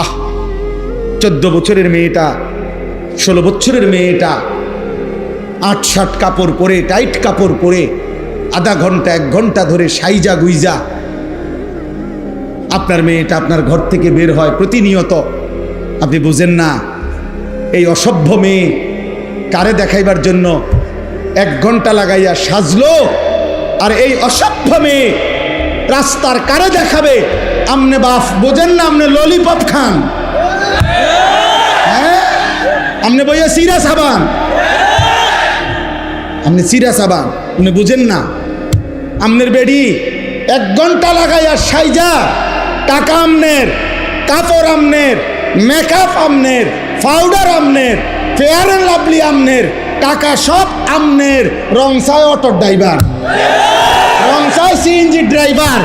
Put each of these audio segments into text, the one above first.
আহ, চোদ্দ বছরের মেয়েটা, ষোলো বছরের মেয়েটা, আট শার্ট কাপড় পরে, টাইট কাপড় পরে, আধা ঘণ্টা, এক ঘণ্টা ধরে সাইজা গুইজা। আপনার মেয়েটা আপনার ঘর থেকে বের হয় প্রতিনিয়ত। আপনি বুঝেন না, এই অসভ্য মেয়ে কারে দেখাইবার জন্য এক ঘণ্টা লাগাইয়া সাজলো? আর এই অসভ্য মেয়ে রাস্তার কারে দেখাবে? আমনে বাফ, বোঝেন না আমনে ললিপপ খান। হ্যাঁ? আমনে বইয়া সিরা সাবান। আপনি সিরা সাবান উনি বুঝেন না। আমনের বেডি এক ঘণ্টা লাগাইয়া সাইজা, টাকা আমনের, কাপড় আমনের মেকআপ আমনের পাউডার আমনের ফেয়ার অ্যান্ড লাভলি আমনের টাকা সব আমনের রংসায় অটো ড্রাইভার। রংসায় সিএনজি ড্রাইভার।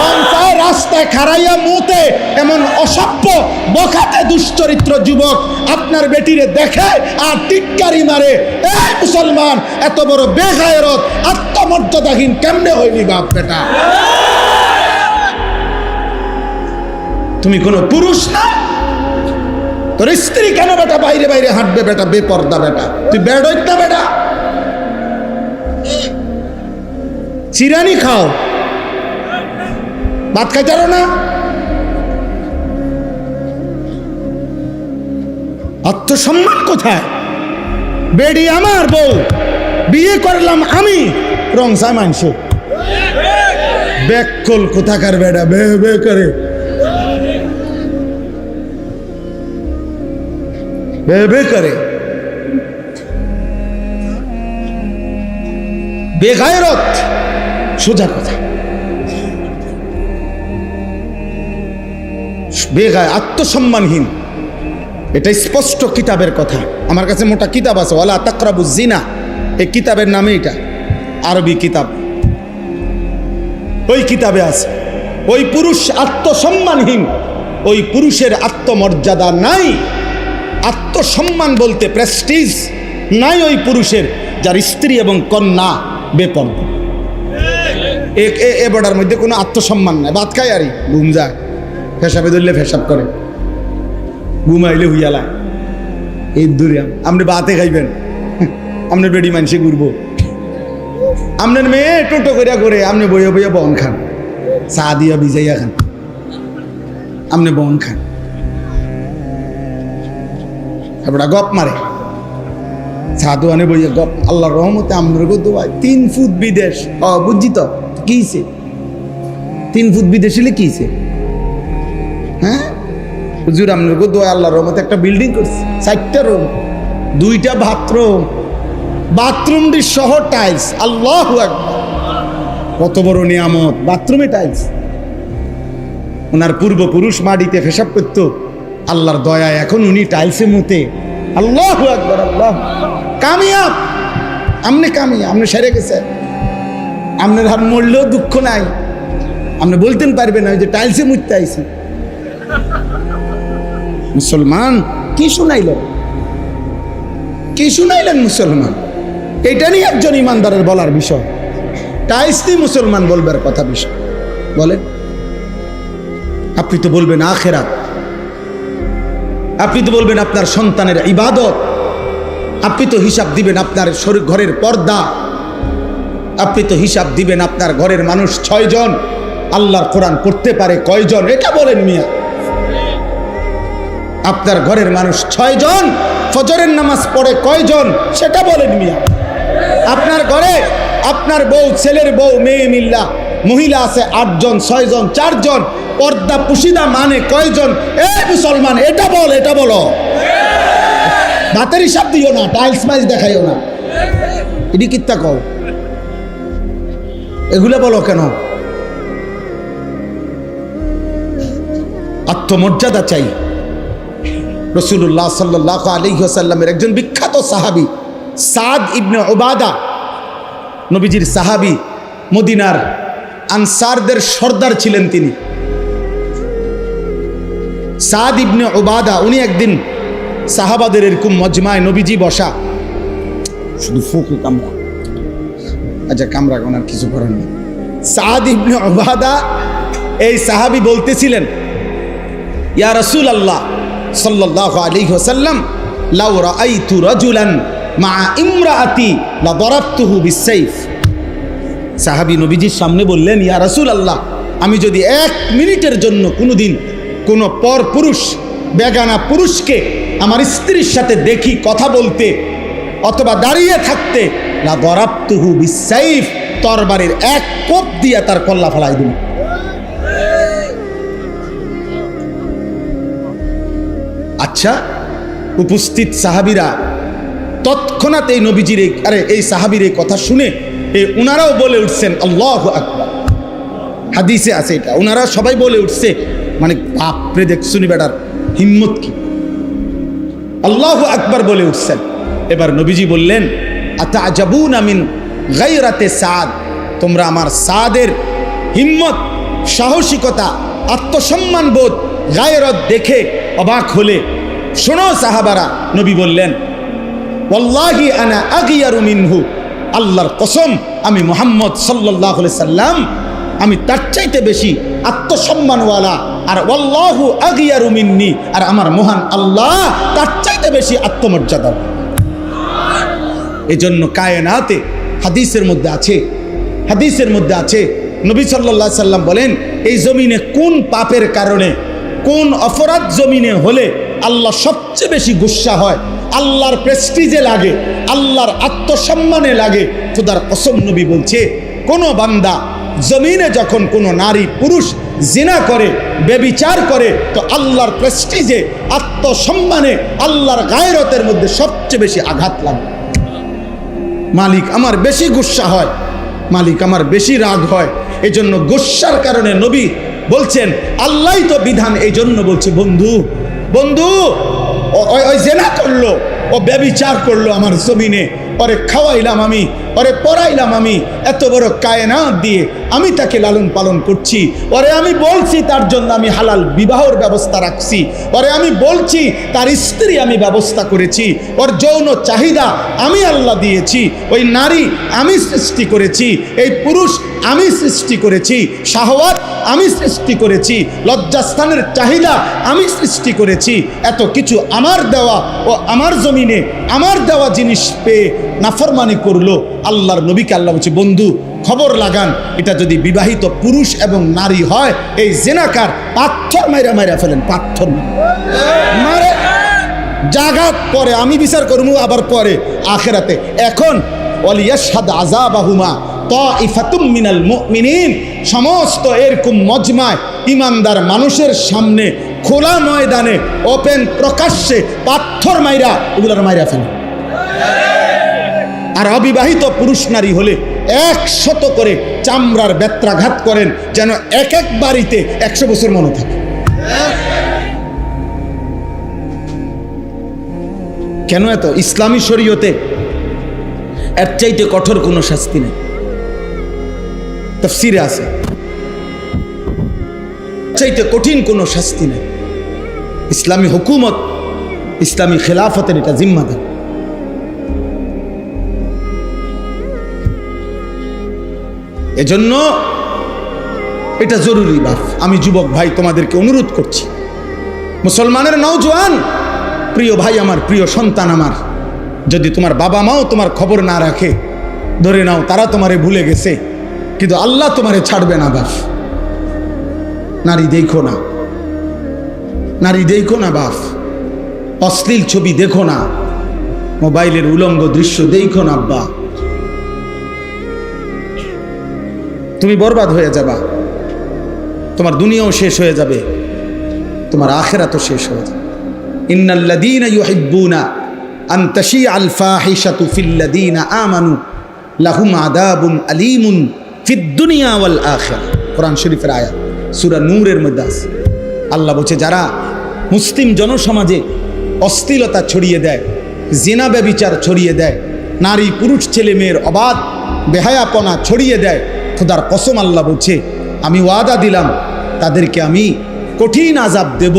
রংসায় রাস্তায় খারাইয়া মুতে এমন অসভ্য বখাতে দুশ্চরিত্র যুবক আপনার বেটিরে দেখে আর টিটকারি মারে। এই মুসলমান, এত বড় বেগায়রত, আত্মমর্যাদাহীন কেমনে হইনি বাপ বেটা? তুমি কোনো পুরুষ না? তোর স্ত্রী কেন বেটা? বাইরে বাইরে হাঁটবে বেটা, বেপর্দা বেটা। তুই বেড়ইত না বেটা? চিরানি খাও। ভাত খাইতারো না? আত্মসম্মান কোথায়? বেডি আমার বউ। বিয়ে করলাম আমি। রংসা মাংস ব্যাকল কোথাকার বেডা বে বে করে। বে বে করে। বেগায়রত। সোজা কথা। বেগায় আত্মসম্মানহীন। এটা স্পষ্ট কিতাবের কথা। আমার কাছে মোটা কিতাব আছে। ওলা তাকরাবু জিনা। এই কিতাবের নামে এটা। আরবি কিতাব। ওই কিতাবে আছে। ওই পুরুষ আত্মসম্মানহীন। ওই পুরুষের আত্মমর্যাদা নাই। আত্মসম্মান বলতে প্রেস্টিজ নাই ওই পুরুষের, যার স্ত্রী এবং কন্যা বেপন এ বর্ডার মধ্যে কোনো আত্মসম্মান নাই। ভাত খায় আরই, ঘুম যায়। ফেসাবে ধরলে ফেসাব করে। ঘুমাইলে হুইয়ালা এই দূরে আপনি বাতে খাইবেন। আপনার বেডি মানুষে ঘুরবো। আপনার মেয়ে টোটো করিয়া করে আপনি বইয়া বইয়া বন খান। চা দিয়া ভিজাইয়া খান। আপনি বন খান। তারপরে গপ মারে। সাধু আনে বইয়া গপ, আল্লাহর রহমতে আমনের গো দোয়াই তিন ফুট বিদেশ। ও বুঝছি তো কিছে তিন ফুট বিদেশ হলে কিছে হ্যাঁ? হুজুর গো দোয়া আল্লাহর রহমতে একটা বিল্ডিং করছে, চারটা রুম, দুইটা বাথরুম। বাথরুমটি সহ টাইলস, আল্লাহ কত বড় নিয়ামত, বাথরুমে টাইলস। ওনার পূর্বপুরুষ মাটিতে ফেসাব করতো, আল্লাহর দয়া এখন উনি টাইলসে মুতে। আল্লাহ একবার আল্লাহ কামিয়াব। আমনে কামিয়া আপনি সেরে গেছে। আপনার হার মরলেও দুঃখ নাই। আপনি বলতেন পারবেন না যে টাইলসে মুততে আইছি। মুসলমান, কি শুনাইলেন কি শুনাইলেন মুসলমান? এটা নিয়ে একজন ইমানদারের বলার বিষয়। টাইলস নিয়ে মুসলমান বলবার কথা বিষয়। বলেন। আপনি তো বলবেন আখেরাত। আপনি তো বলবেন আপনার সন্তানের ইবাদত। আপনি তো হিসাব দিবেন আপনার শরীর ঘরের পর্দা। আপনি তো হিসাব দিবেন আপনার ঘরের মানুষ ছয়জন। আল্লাহর কোরআন পড়তে পারে কয়জন? এটা বলেন মিয়া। আপনার ঘরের মানুষ ছয়জন, ফজরের নামাজ পড়ে কয়জন? সেটা বলেন মিয়া। আপনার ঘরে আপনার বউ, ছেলের বউ, মেয়ে, মিল্লা মহিলা আছে আটজন, ছয়জন, চারজন, পর্দা পুশিদা মানে কয়জন? এ মুসলমান, এটা বল, এটা বলো। ভাতের হিসাব দিও না, টাইলস মাইলস দেখাইও না। এটি কিত্তা কও? এগুলো বলো কেন? আত্মমর্যাদা চাই। রসুল্লাহ সাল্লাহ আলিহাসাল্লামের একজন বিখ্যাত সাহাবি, সাদ ইবনে ওবাদা নবীজির সাহাবি, মদিনার আনসারদের সর্দার ছিলেন তিনি। সাদ ইবনে ওবাদা উনি একদিন সাহাবাদের এরকম মজমায় নবীজি বসা। শুধু ফুকু কামরা আচ্ছা কামরা ওনার কিছু করার নেই। সাদ ইবনে ওবাদা এই সাহাবি বলতেছিলেন ইয়া রসুল আল্লাহ সাল্লাহ আলী হোসাল্লাম লাউ রাজুলান মা ইমরাআতি লা দরাবতুহু বিসাইফ সাহাবী নবীজির সামনে বললেন, ইয়া রাসূল আল্লাহ আমি যদি এক মিনিটের জন্য কোনোদিন কোনো পর পুরুষ, বেগানা পুরুষকে আমার স্ত্রীর সাথে দেখি কথা বলতে অথবা দাঁড়িয়ে থাকতে দরাবতুহু বিসাইফ তরবারির এক কোপ দিয়ে তার কল্লা ফেলাই দিল। আচ্ছা উপস্থিত সাহাবিরা তৎক্ষণাৎ এই নবীজির আরে, এই সাহাবির এই কথা শুনে এ, উনারাও বলে উঠছেন, আল্লাহ আকবার। হাদিসে আছে এটা। ওনারা সবাই বলে উঠছে মানে বাপরে দেখ শুনি বেটার, হিম্মত কি? আল্লাহ আকবর বলে উঠছেন। এবার নবীজি বললেন আতা আজাবুন আমিন গাইরাতে সাদ? তোমরা আমার সাদের হিম্মত, সাহসিকতা, আত্মসম্মান বোধ, গায়রত দেখে অবাক হলে। শোনো সাহাবারা, নবী বললেন, ওয়াল্লাহি আনা আগিয়ারু মিনহু। আল্লাহর কসম, আমি মোহাম্মদ সাল্লাহ সাল্লাম, আমি তার চাইতে বেশি আত্মসম্মানওয়ালা, আর ওয়াল্লাহু আগিয়ারু মিন্নি, আর আমার মহান আল্লাহ তার চাইতে বেশি আত্মমর্যাদা। এজন্য কায়নাতে হাদিসের মধ্যে আছে, হাদিসের মধ্যে আছে, নবী সাল্লাহ সাল্লাম বলেন, এই জমিনে কোন পাপের কারণে, কোন অপরাধ জমিনে হলে আল্লাহ সবচেয়ে বেশি গুসা হয়, আল্লাহর প্রেস্টিজে লাগে আল্লাহর আত্মসম্মানে লাগে। খোদার কসম নবী বলছে, কোন বান্দা জমিনে যখন কোনো নারী পুরুষ জিনা করে বেবিচার করে, তো আল্লাহর প্রেস্টিজে আত্মসম্মানে আল্লাহর গায়রতের মধ্যে সবচেয়ে বেশি আঘাত লাগে। মালিক আমার বেশি গুসা হয়, মালিক আমার বেশি রাগ হয় এই জন্য গুসার কারণে নবী বলছেন আল্লাহ তো বিধান এই জন্য বলছে, বন্ধু বন্ধু ওই জেনা করল। ও ব্যবিচার করল আমার জমিনে। পরে খাওয়াইলাম আমি ওরে পড়াইলাম আমি এত বড় কায়নাত দিয়ে আমি তাকে লালন পালন করছি। ওরে আমি বলছি তার জন্য আমি হালাল বিবাহর ব্যবস্থা রাখছি। ওরে আমি বলছি তার স্ত্রী আমি ব্যবস্থা করেছি। ওর যৌন চাহিদা আমি আল্লাহ দিয়েছি। ওই নারী আমি সৃষ্টি করেছি। এই পুরুষ আমি সৃষ্টি করেছি। শাহওয়াত আমি সৃষ্টি করেছি। লজ্জাস্থানের চাহিদা আমি সৃষ্টি করেছি। এত কিছু আমার দেওয়া ও আমার জমিনে আমার দেওয়া জিনিস পেয়ে নাফরমানি করল। আল্লাহর নবীকে আল্লাহ বলছে, বন্ধু, খবর লাগান, এটা যদি বিবাহিত পুরুষ এবং নারী হয়, এই জেনাকার পাথর মাইরা মাইরা ফেলেন, পাথর মারে, জাগাত পরে আমি বিচার করব আবার পরে আখেরাতে। এখন আযাবাহুমা তাইফাতুম মিনাল সমস্ত এরকম মজমায় ইমানদার মানুষের সামনে খোলা ময়দানে, ওপেন প্রকাশ্যে পাথর মাইরা ওগুলার মাইরা ফেলে আর অবিবাহিত পুরুষ নারী হলে একশত করে চামড়ার ব্যত্রাঘাত করেন যেন এক এক বাড়িতে একশো বছর মনে থাকে। কেন এত? ইসলামী শরীয়তে এর চাইতে কঠোর কোনো শাস্তি নেই। তফসিরে আছে। চাইতে কঠিন কোনো শাস্তি নেই। ইসলামী হুকুমত, ইসলামী খেলাফতের এটা জিম্মাদার। এজন্য এটা জরুরি বাপ। আমি যুবক ভাই তোমাদেরকে অনুরোধ করছি। মুসলমানের নৌজওয়ান প্রিয় ভাই আমার, প্রিয় সন্তান আমার, যদি তোমার বাবা মাও তোমার খবর না রাখে, ধরে নাও তারা তোমারে ভুলে গেছে, কিন্তু আল্লাহ তোমারে ছাড়বে না বাপ। নারী দেখো না। নারী দেখো না বাপ। অশ্লীল ছবি দেখো না। মোবাইলের উলঙ্গ দৃশ্য দেখো না আব্বা। তুমি বরবাদ হয়ে যাবা। তোমার দুনিয়াও শেষ হয়ে যাবে। তোমার আখেরা তো শেষ হয়ে যাবে। ইন্নাল্লাযীনা ইউহিব্বুনা আন তাশিআল ফাহিশাতু ফিল্লাযীনা আমানু লাহুম আযাবুন আলীমুন ফিদ দুনিয়া ওয়াল আখিরা কোরআন শরীফের আয়াত, সূরা নূরের মধ্যে আছে। আল্লাহ বলছে, যারা মুসলিম জনসমাজে অশ্লীলতা ছড়িয়ে দেয়, জিনা ব্যবিচার ছড়িয়ে দেয়, নারী পুরুষ ছেলে মেয়ের অবাধ বেহায়াপনা ছড়িয়ে দেয় খোদার কসম আল্লাহ বলছে, আমি ওয়াদা দিলাম, তাদেরকে আমি কঠিন আজাব দেব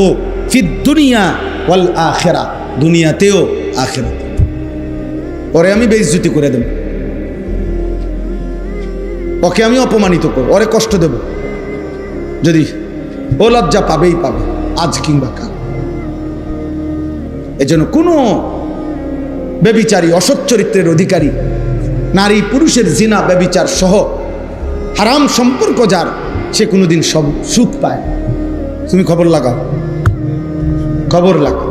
ফিদ দুনিয়া ওয়াল আখেরা, দুনিয়াতেও আখেরা পরে আমি বেইজ্জতি করে দেব। ওকে আমি অপমানিত করব, ওরে কষ্ট দেব। যদি ও লজ্জা পাবেই পাবে, আজ কিংবা কাল। এজন্য কোনো বেবিচারী অসৎ চরিত্রের অধিকারী, নারী পুরুষের জিনা বেবিচার সহ হারাম সম্পর্ক যার, সে কোনোদিন সব সুখ পায় তুমি খবর লাগাও। খবর লাগাও।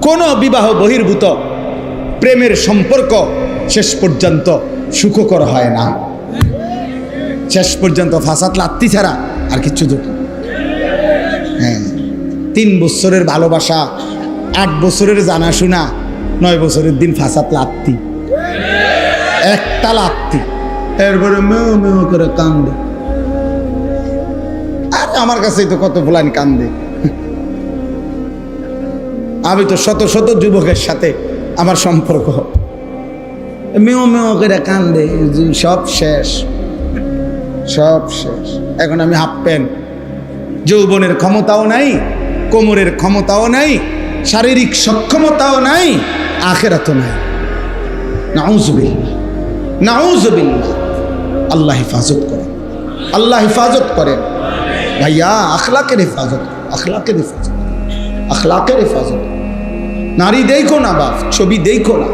কোনো বিবাহ বহির্ভূত প্রেমের সম্পর্ক শেষ পর্যন্ত সুখকর হয় না। শেষ পর্যন্ত ফাঁসাত লাত্তি ছাড়া আর জোটে না। হ্যাঁ তিন বছরের ভালোবাসা, আট বছরের জানাশোনা, নয় বছরের দিন ফাঁসাত লাত্তি। একটা লাত্তি। এরপরে মেও মেও করে কান্দে। আর আমার কাছেই তো কত ফুলান কান্দে। আমি তো শত শত যুবকের সাথে আমার সম্পর্ক। মেও মেও করে কান্দে সব শেষ। সব শেষ। এখন আমি হাফ প্যান্ট যৌবনের ক্ষমতাও নাই, কোমরের ক্ষমতাও নাই, শারীরিক সক্ষমতাও নাই আখেরাত নাই। নাউজুবিল্লাহ নাউজুবিল্লাহ আল্লাহ হেফাজত করেন। আল্লাহ হেফাজত করেন। ভাইয়া, আখলাকের হেফাজত আখলাকের হেফাজত আখলাকের হেফাজত। নারী দেখো না বাপ, ছবি দেখো না।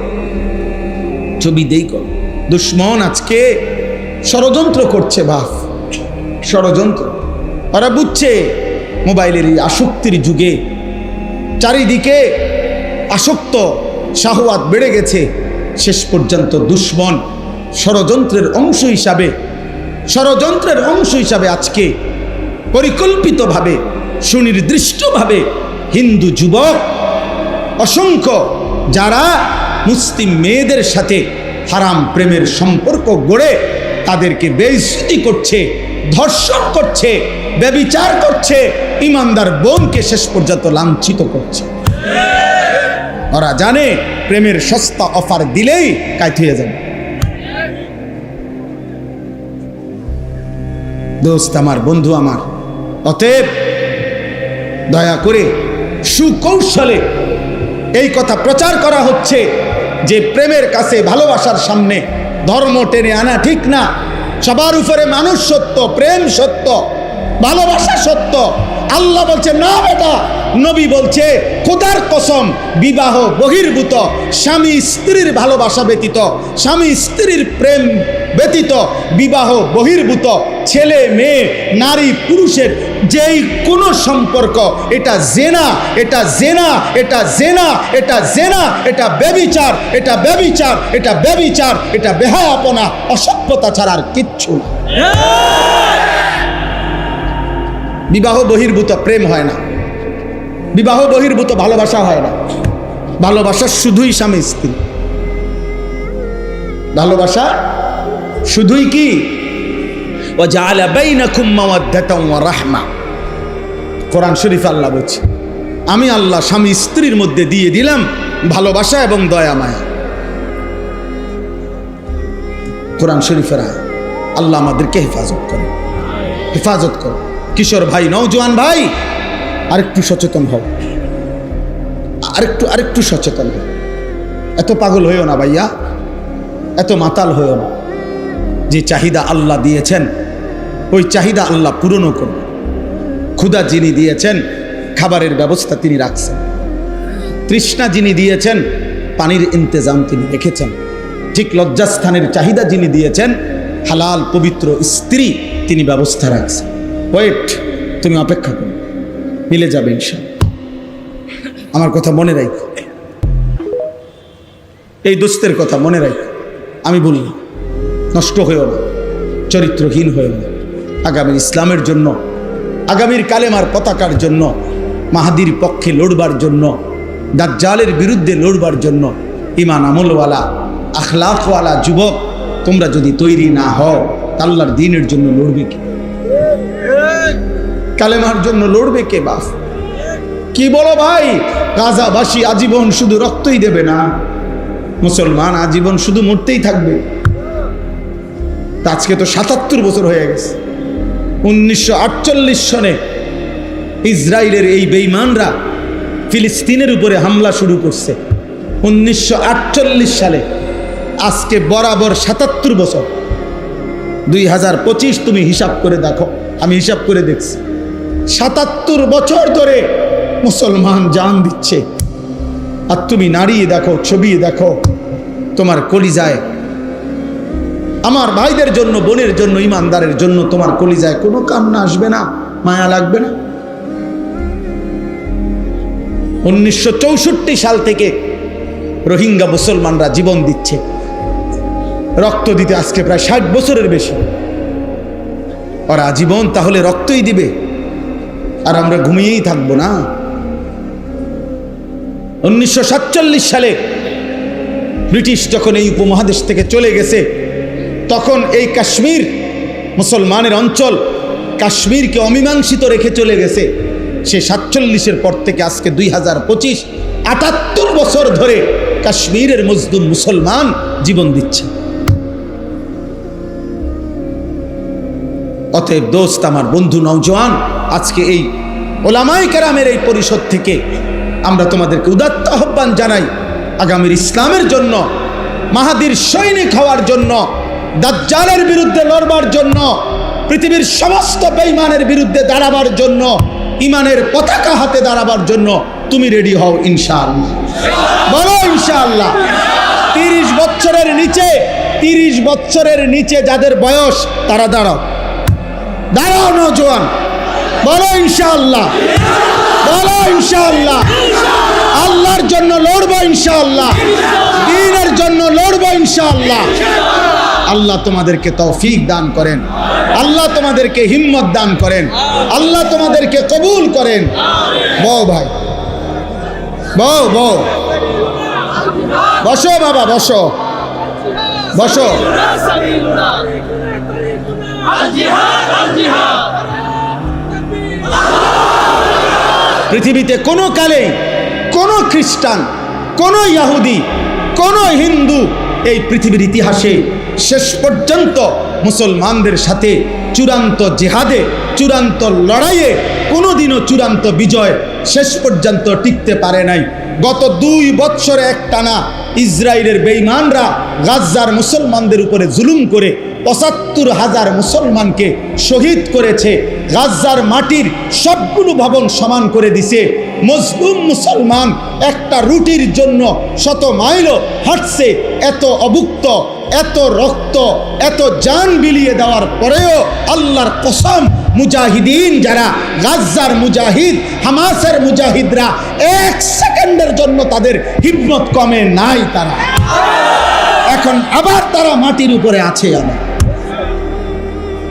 ছবি দেখো দুশ্মন আজকে ষড়যন্ত্র করছে বাপ। ষড়যন্ত্র। ওরা বুঝছে মোবাইলের এই আসক্তির যুগে চারিদিকে আসক্ত, শাহওয়াত বেড়ে গেছে। শেষ পর্যন্ত দুশ্মন ষড়যন্ত্রের অংশ হিসাবে, ষড়যন্ত্রের অংশ হিসাবে আজকে পরিকল্পিতভাবে, সুনির্দিষ্টভাবে হিন্দু যুবক, অসংখ্য যারা মুসলিম মেয়েদের সাথে হারাম প্রেমের সম্পর্ক গড়ে তাদেরকে বেইজ্জতি করছে, ধর্ষণ করছে, ব্যবিচার করছে, ইমানদার বোনকে শেষ পর্যন্ত লাঞ্ছিত করছে। ওরা জানে প্রেমের সস্তা অফার দিলেই কাইত হয়ে যাবে। দোস্ত আমার, বন্ধু আমার। অতএব দয়া করে সুকৌশলে এই কথা প্রচার করা হচ্ছে যে প্রেমের কাছে ভালোবাসার সামনে ধর্ম টেনে আনা ঠিক না। সবার উপরে মানুষ সত্য, প্রেম সত্য, ভালোবাসা সত্য। আল্লাহ বলছে, না বেটা। নবী বলছে, খোদার কসম, বিবাহ বহির্ভূত। স্বামী স্ত্রীর ভালোবাসা ব্যতীত, স্বামী স্ত্রীর প্রেম ব্যতীত, বিবাহ বহির্ভূত। ছেলে, মেয়ে, নারী, পুরুষের যেই কোনো সম্পর্ক, এটা জেনা এটা জেনা এটা জেনা এটা জেনা, এটা ব্যবিচার এটা ব্যবিচার এটা ব্যবিচার এটা বেহায়াপনা, অসভ্যতা ছাড়া আর কিচ্ছু না। বিবাহ বহির্ভূত, প্রেম হয় না। বিবাহ বহির্ভূত, ভালোবাসা হয় না। ভালোবাসা শুধুই স্বামী স্ত্রী। ভালোবাসা শুধুই কি? ও কোরআন শরীফ আল্লাহ বলছে, আমি আল্লাহ স্বামী স্ত্রীর মধ্যে দিয়ে দিলাম ভালোবাসা এবং দয়া মায়া। কোরআন শরীফের আল্লাহ আমাদেরকে হেফাজত করে হেফাজত করে কিশোর ভাই নৌজওয়ান ভাই, আরেকটু সচেতন হও। আরেকটু আরেকটু সচেতন হও। এত পাগল হইও না ভাইয়া, এত মাতাল হইও না। যে চাহিদা আল্লাহ দিয়েছেন, ওই চাহিদা আল্লাহ পূরণও করবে। ক্ষুদা যিনি দিয়েছেন, খাবারের ব্যবস্থা তিনি রাখছেন। তৃষ্ণা যিনি দিয়েছেন, পানির ইন্তজাম তিনি রেখেছেন। ঠিক লজ্জাস্থানের চাহিদা যিনি দিয়েছেন, হালাল, পবিত্র স্ত্রী তিনি ব্যবস্থা রাখছেন। ওয়েট তুমি অপেক্ষা করো। মিলে যাবে ইনশা আমার কথা মনে রাখো। এই দোস্তের কথা মনে রাখো। আমি বললাম, নষ্ট হয়েও না, চরিত্রহীন হয়েও না। আগামী ইসলামের জন্য, আগামীর কালেমার পতাকার জন্য, মাহাদির পক্ষে লড়বার জন্য, দাজ্জালের বিরুদ্ধে লড়বার জন্য ইমান আমলওয়ালা, আখলাকওয়ালা যুবক, তোমরা যদি তৈরি না হও আল্লাহর দিনের জন্য লড়বে কে? কালেমার জন্য লড়বে কে বাস কি বলো ভাই? গাজাবাসী আজীবন শুধু রক্তই দেবে না। মুসলমান আজীবন শুধু মরতেই থাকবে। আজকে তো সাতাত্তর বছর হয়ে গেছে। উনিশশো আটচল্লিশ সনে ইসরায়েলের এই বেইমানরা ফিলিস্তিনের উপরে হামলা শুরু করছে। উনিশশো আটচল্লিশ সালে। আজকে বরাবর সাতাত্তর বছর। দুই হাজার পঁচিশ তুমি হিসাব করে দেখো। আমি হিসাব করে দেখছি। সাতাত্তর বছর ধরে মুসলমান জান দিচ্ছে। আর তুমি নাড়িয়ে দেখো ছবি দেখো, তোমার কলিজায়। আমার ভাইদের জন্য, বোনের জন্য, ইমানদারের জন্য তোমার কলিজায় কোনো কান্না আসবে না, মায়া লাগবে না? উনিশশো চৌষট্টি সাল থেকে রোহিঙ্গা মুসলমানরা জীবন দিচ্ছে। রক্ত দিতে আজকে প্রায় ষাট বছরের বেশি। ওরা জীবন তাহলে রক্তই দিবে। আর আমরা ঘুমিয়েই থাকব না। উনিশশো সাতচল্লিশ সালে ব্রিটিশ যখন এই উপমহাদেশ থেকে চলে গেছে, তখন এই কাশ্মীর মুসলমানের অঞ্চল কাশ্মীরকে অমীমাংসিত রেখে চলে গেছে। সে সাতচল্লিশের পর থেকে আজকে দুই হাজার পঁচিশ, আটাত্তর বছর ধরে কাশ্মীরের মজদুম মুসলমান জীবন দিচ্ছে। অতএব দোস্ত, আমার বন্ধু নৌজওয়ান আজকে এই ওলামাই কেরামের এই পরিষদ থেকে আমরা তোমাদেরকে উদাত্ত আহ্বান জানাই আগামীর ইসলামের জন্য, মাহাদির সৈনিক হওয়ার জন্য, দাজ্জালের বিরুদ্ধে লড়বার জন্য, পৃথিবীর সমস্ত বেঈমানের বিরুদ্ধে দাঁড়াবার জন্য ইমানের পতাকা হাতে দাঁড়াবার জন্য তুমি রেডি হও ইনশাআল্লাহ। বলো ইনশাআল্লাহ। তিরিশ বছরের নিচে, তিরিশ বছরের নিচে যাদের বয়স, তারা দাঁড়াও। দাঁড়াও নজওয়ান বলো ইনশাআল্লাহ। বলো ইনশাআল্লাহ। আল্লাহর জন্য লড়বো ইনশাআল্লাহ। দিনের জন্য লড়বো ইনশাআল্লাহ। আল্লাহ তোমাদেরকে তৌফিক দান করেন। আল্লাহ তোমাদেরকে হিম্মত দান করেন। আল্লাহ তোমাদেরকে কবুল করেন। বউ ভাই। বউ বউ বসো বাবা, বসো। বসো। পৃথিবীতে কোনো কালেই কোনো খ্রিস্টান, কোনো ইহুদি, কোনো হিন্দু এই পৃথিবীর ইতিহাসে শেষ পর্যন্ত মুসলমানদের সাথে চূড়ান্ত জেহাদে, চূড়ান্ত লড়াইয়ে কোনোদিনও চূড়ান্ত বিজয় শেষ পর্যন্ত টিকতে পারে নাই। গত দুই বৎসরে একটানা ইসরায়েলের বেঈমানরা গাজ্জার মুসলমানদের উপরে জুলুম করে পঁচাত্তর হাজার মুসলমানকে শহীদ করেছে। গাজ্জার মাটির সবগুলো ভবন সমান করে দিছে। মজলুম মুসলমান একটা রুটির জন্য শত মাইলও হাঁটছে। এত অভুক্ত, এত রক্ত, এত জান বিলিয়ে দেওয়ার পরেও আল্লাহর কসম মুজাহিদিন যারা, গাজ্জার মুজাহিদ, হামাসের মুজাহিদরা এক সেকেন্ডের জন্য তাদের হিম্মত কমে নাই তারা। এখন আবার তারা মাটির উপরে আছে। আবার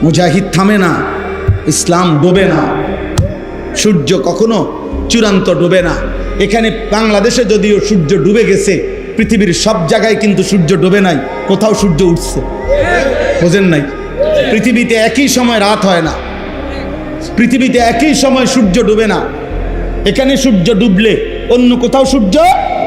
মুজাহিদ থামে না, ইসলাম ডোবে না, সূর্য কখনো চূড়ান্ত ডুবে না। এখানে বাংলাদেশে যদিও সূর্য ডুবে গেছে, পৃথিবীর সব জায়গায় কিন্তু সূর্য ডুবে নাই, কোথাও সূর্য উঠছে। বোঝেন নাই? পৃথিবীতে একই সময় রাত হয় না, পৃথিবীতে একই সময় সূর্য ডুবে না। এখানে সূর্য ডুবলে অন্য কোথাও সূর্য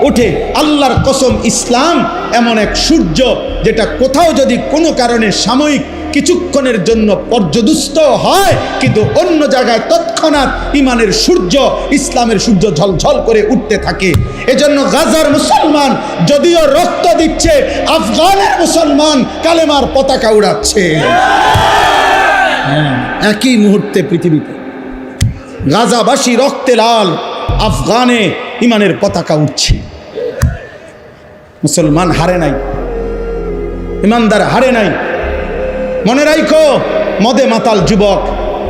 ওঠে। আল্লাহর কসম ইসলাম এমন এক সূর্য যেটা কোথাও যদি কোনো কারণে সাময়িক কিছুক্ষণের জন্য পর্যদুস্ত হয়, কিন্তু অন্য জায়গায় তৎক্ষণাৎ ইমানের সূর্য, ইসলামের সূর্য ঝলঝল করে উঠতে থাকে। এজন্য গাজার মুসলমান যদিও রক্ত দিচ্ছে, আফগানের মুসলমান কালেমার পতাকা উড়াচ্ছে। একই মুহূর্তে পৃথিবীতে গাজাবাসী রক্তে লাল, আফগানে ইমানের পতাকা উঠছে মুসলমান হারে নাই, ইমানদার হারে নাই মনে রাখো মদে মাতাল যুবক,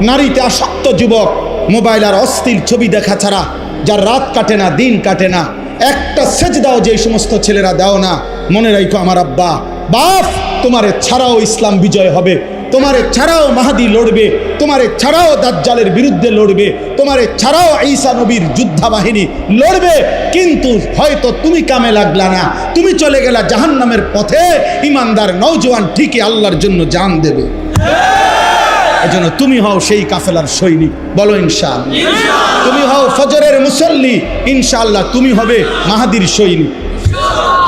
নারীতে আসক্ত যুবক, মোবাইল আর অস্থির ছবি দেখা ছাড়া, যার রাত কাটে না, দিন কাটে না, একটা সেচ দাও যে সমস্ত ছেলেরা দাও না, মনে রাখো আমার আব্বা, বাপ তোমার ছাড়াও ইসলাম বিজয় হবে। তোমারে ছাড়াও মাহাদি লড়বে তোমারে ছাড়াও দাজ্জালের বিরুদ্ধে লড়বে তোমারে ছাড়াও ঈসা নবীর যোদ্ধা বাহিনী লড়বে কিন্তু হয়তো তুমি কামে লাগলা না। তুমি চলে গেলা জাহান্নামের পথে ইমানদার নৌজওয়ান ঠিকই আল্লাহর জন্য জান দেবে। এজন্য তুমি হও সেই কাফেলার সৈনিক বলো ইনশাল তুমি হও ফজরের মুসল্লি ইনশাআল্লাহ তুমি হবে মাহাদির সৈনিক।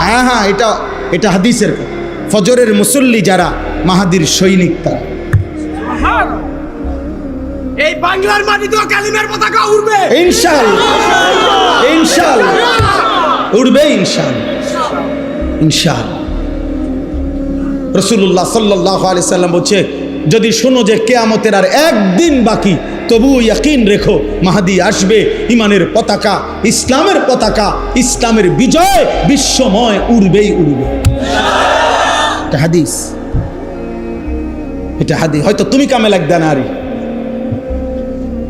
হ্যাঁ হ্যাঁ এটা এটা হাদিসের কথা। ফজরের মুসল্লি যারা মাহাদির সৈনিক তারা। এই বাংলার মাটিতেও কালিমের পতাকা উড়বে। ইনশাআল্লাহ ইনশাআল্লাহ উঠবে ইনশাআল্লাহ ইনশাআল্লাহ রসুল্লাহ সাল্লাহ আলি সাল্লাম বলছে যদি শোনো যে কেয়ামতের আর একদিন বাকি তবু ইয়াকিন রেখো মাহাদি আসবে ইমানের পতাকা ইসলামের পতাকা ইসলামের বিজয় বিশ্বময় উড়বেই উড়বে। এটা হাদিস। এটা হাদিস। হয়তো তুমি কামে লাগবে না আরে।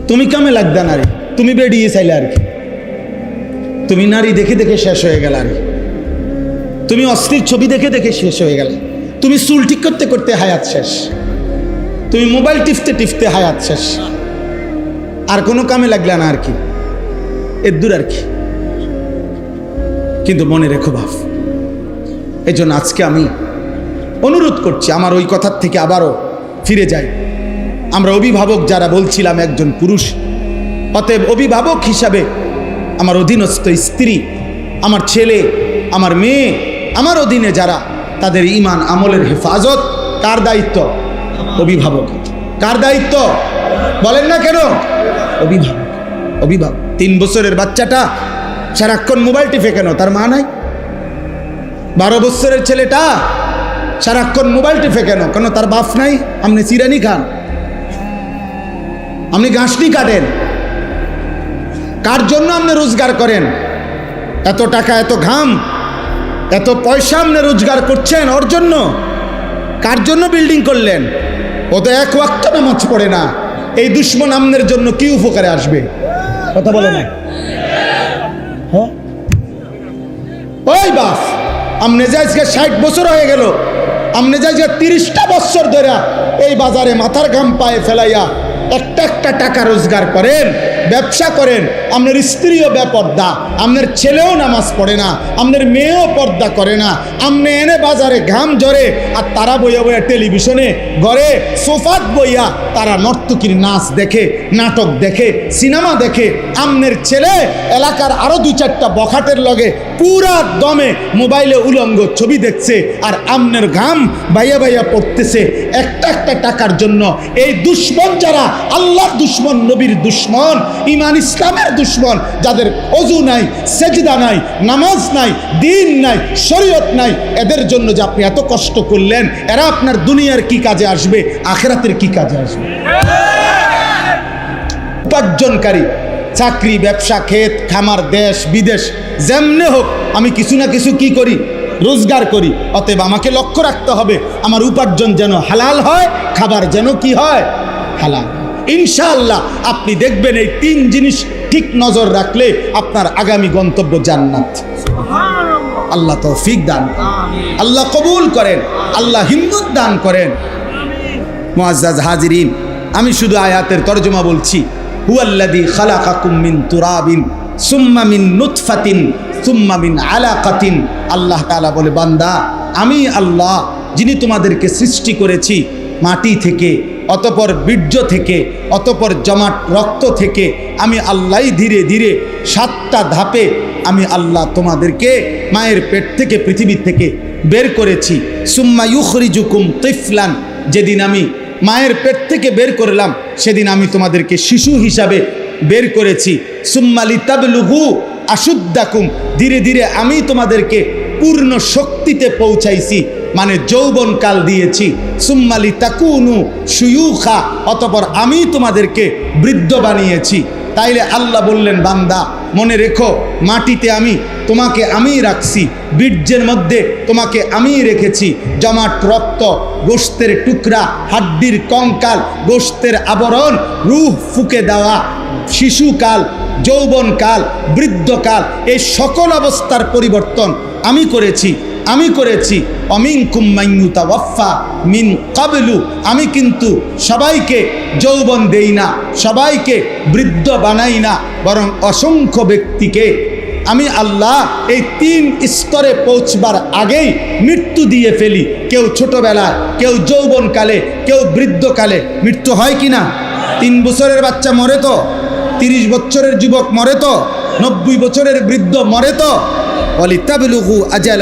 তুমি কামে লাগবে না রে তুমি বেরিয়ে চাইলে আর। কি তুমি নারী দেখে দেখে শেষ হয়ে গেল আর। তুমি অস্থির ছবি দেখে দেখে শেষ হয়ে গেল। তুমি চুল ঠিক করতে করতে হায়াত শেষ। তুমি মোবাইল টিপতে টিপতে হায়াত শেষ। আর কোনো কামে লাগলে না আর কি। এর দূর আর কি। কিন্তু মনে রেখো ভাব এই জন্য আজকে আমি অনুরোধ করছি, আমার ওই কথার থেকে আবারও ফিরে যাই। আমরা অভিভাবক যারা বলছিলাম একজন পুরুষ, অতএব অভিভাবক হিসাবে আমার অধীনস্থ স্ত্রী, আমার ছেলে, আমার মেয়ে, আমার অধীনে যারা, তাদের ইমান আমলের হেফাজত, কার দায়িত্ব? অভিভাবক। কার দায়িত্ব? বলেন না কেন? অভিভাবক। অভিভাবক। তিন বছরের বাচ্চাটা সারাক্ষণ মোবাইল টিপে কেন? তার মা নাই? বারো বছরের ছেলেটা সারাক্ষণ মোবাইল টিপে কেন কেন তার বাপ নাই? আপনি চিরানি খান। আপনি গাছটি কাটেন। কার জন্য আপনি রোজগার করেন? এত টাকা, এত ঘাম, এত পয়সা আপনি রোজগার করছেন ওর জন্য? কার জন্য বিল্ডিং করলেন? ও তো এক ওয়াক্ত নামাজ পড়ে না। এই দুশ্মন আমনের জন্য কি উপকারে আসবে? কথা বলে না। হ্যাঁ? ওই বাপ আমনে যে আজকে ষাট বছর হয়ে গেল আমনে যে তিরিশটা বছর ধরে এই বাজারে মাথার ঘাম পায়ে ফেলাইয়া একটা একটা টাকা রোজগার করেন। ব্যবসা করেন, আপনার স্ত্রীও বেপর্দা, আপনার ছেলেও নামাজ পড়ে না, আপনার মেয়েও পর্দা করে না, আপনি এনে বাজারে ঘাম ঝরে আর তারা বইয়া বইয়া টেলিভিশনে ঘরে সোফাত বইয়া তারা নর্তকীর নাচ দেখে, নাটক দেখে, সিনেমা দেখে আমনের ছেলে এলাকার আরও দুই চারটা বখাটের লগে পুরা দমে মোবাইলে উলঙ্গ ছবি দেখছে আর আমনের ঘাম বাইয়া বাইয়া পড়তেছে। একটা একটা টাকার জন্য এই দুশ্মন যারা, আল্লাহর দুশ্মন, নবীর দুশ্মন ইমান ইসলামের দুশ্মন, যাদের অজু নাই, সেজদা নাই, নামাজ নাই, দিন নাই, শরীয়ত নাই, এদের জন্য যে আপনি এত কষ্ট করলেন, এরা আপনার দুনিয়ার কি কাজে আসবে, আখেরাতের কি কাজে আসবে? উপার্জনকারী, চাকরি, ব্যবসা, ক্ষেত, খামার, দেশ, বিদেশ, যেমনে হোক, আমি কিছু না কিছু কি করি? রোজগার করি। অতএব আমাকে লক্ষ্য রাখতে হবে, আমার উপার্জন যেন হালাল হয়, খাবার যেন কি হয়, হালাল। ইনশাআল্লাহ আপনি দেখবেন এই তিন জিনিস ঠিক নজর রাখলে আপনার আগামী গন্তব্য জান্নাত। আল্লাহ তৌফিক দান আল্লাহ কবুল করেন। আল্লাহ হিম্মত দান করেন। মুআজ্জাজ হাজিরিন আমি শুধু আয়াতের তর্জমা বলছি। হুয়াল্লাযী খালাকাকুম মিন তুরাবিন সুম্মা মিন নুতফাতিন সুম্মা মিন আলাকাতিন। আল্লাহ তাআলা বলে বান্দা আমি আল্লাহ যিনি তোমাদেরকে সৃষ্টি করেছি মাটি থেকে অতপর বীর্য থেকে, অতপর জমাট রক্ত থেকে আমি আল্লাহ ধীরে ধীরে সাতটা ধাপে আমি আল্লাহ তোমাদেরকে মায়ের পেট থেকে, পৃথিবী থেকে বের করেছি। সুম্মা ইউখরিজুকুম তিফলান, যেদিন আমি মায়ের পেট থেকে বের করলাম, সেদিন আমি তোমাদেরকে শিশু হিসাবে বের করেছি। সুম্মালি তাবলুহু আশুদ্দাকুম, ধীরে ধীরে আমি তোমাদেরকে পূর্ণ শক্তিতে পৌঁছাইছি মানে যৌবন কাল দিয়েছি। সুম্মালি তাকুনু সুয়ুখা অতপর আমি তোমাদেরকে বৃদ্ধ বানিয়েছি। তাইলে আল্লাহ বললেন, বান্দা, মনে রেখো, মাটিতে আমি তোমাকে আমিই রাখছি, বীর্যের মধ্যে তোমাকে আমিই রেখেছি, জমাট রক্ত, গোস্তের টুকরা, হাড্ডির কঙ্কাল, গোস্তের আবরণ, রুহ ফুকে দেওয়া, শিশুকাল, যৌবনকাল, বৃদ্ধকাল, এই সকল অবস্থার পরিবর্তন আমি করেছি। আমি করেছি। অমিন কুম্মাইনুতা ওয়াফা মিন কাবলু। আমি কিন্তু সবাইকে যৌবন দেই না, সবাইকে বৃদ্ধ বানাই না, বরং অসংখ্য ব্যক্তিকে। আমি আল্লাহ এই তিন স্তরে পৌঁছবার আগেই মৃত্যু দিয়ে ফেলি। কেউ ছোটবেলায় কেউ যৌবনকালে, কেউ বৃদ্ধকালে। মৃত্যু হয় কি না? তিন বছরের বাচ্চা মরে তো, তিরিশ বছরের যুবক মরে তো, নব্বই বছরের বৃদ্ধ মরে তো।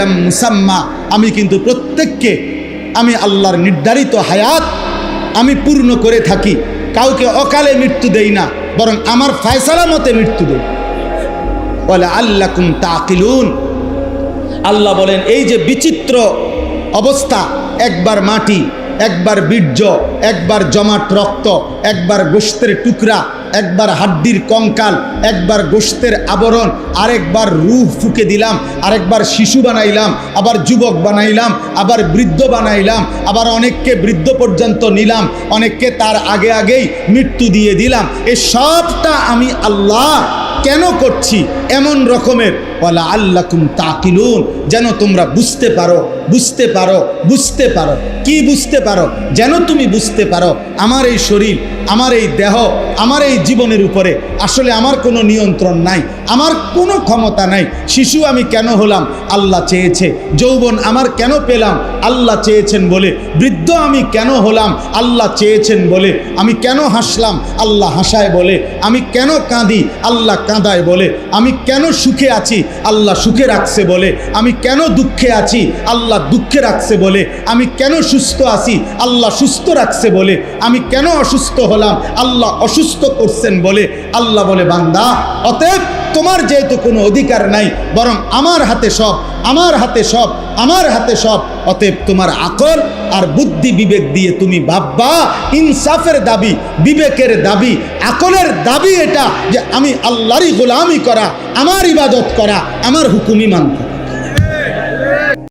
মুসাম্মা। আমি কিন্তু প্রত্যেককে, আমি আল্লাহর নির্ধারিত হায়াত আমি পূর্ণ করে থাকি। কাউকে অকালে মৃত্যু দেই না, বরং আমার ফায়সালা মতে মৃত্যু দেই। বলে আল্লাকুম তাকিলুন। আল্লাহ বলেন, এই যে বিচিত্র অবস্থা, একবার মাটি, একবার বীর্য, একবার জমাট রক্ত, একবার গোস্তের টুকরা একবার হাড্ডির কঙ্কাল, একবার গোস্তের আবরণ, আরেকবার রুহ ফুকে দিলাম, আরেকবার শিশু বানাইলাম, আবার যুবক বানাইলাম, আবার বৃদ্ধ বানাইলাম, আবার অনেককে বৃদ্ধ পর্যন্ত নিলাম, অনেককে তার আগে আগেই মৃত্যু দিয়ে দিলাম। এ সবটা আমি আল্লাহ কেন করছি? এমন রকমের। বলা আল্লাকুম তাকিলুন। যেন তোমরা বুঝতে পারো বুঝতে পারো বুঝতে পারো। কি বুঝতে পারো? যেন তুমি বুঝতে পারো। আমার এই শরীর আমার এই দেহ, আমার এই জীবনের উপরে আসলে আমার কোনো নিয়ন্ত্রণ নাই, আমার কোনো ক্ষমতা নাই। শিশু আমি কেন হলাম? আল্লাহ চেয়েছে। যৌবন আমার কেন পেলাম? আল্লাহ চেয়েছেন বলে। বৃদ্ধ আমি কেন হলাম? আল্লাহ চেয়েছেন বলে। আমি কেন হাসলাম? আল্লাহ হাসায় বলে। আমি কেন কাঁদি? আল্লাহ কাঁদায় বলে। আমি কেন সুখে আছি? আল্লাহ সুখে রাখছে বলে। আমি কেন দুঃখে আছি? আল্লাহ দুঃখে রাখছে বলে। আমি কেন সুস্থ আছি? আল্লাহ সুস্থ রাখছে বলে। আমি কেন অসুস্থ হলাম, আল্লাহ অসুস্থ করছেন বলে আল্লাহ বলে, বান্দা, অতএব তোমার যেহেতু কোনো অধিকার নাই, বরং আমার হাতে সব, আমার হাতে সব, আমার হাতে সব, অতএব তোমার আকল আর বুদ্ধি বিবেক দিয়ে তুমি ভাববা, ইনসাফের দাবি, বিবেকের দাবি, আকলের দাবি এটা যে আমি আল্লাহরই গোলামি করা, আমার ইবাদত করা, আমার হুকুমি মানতে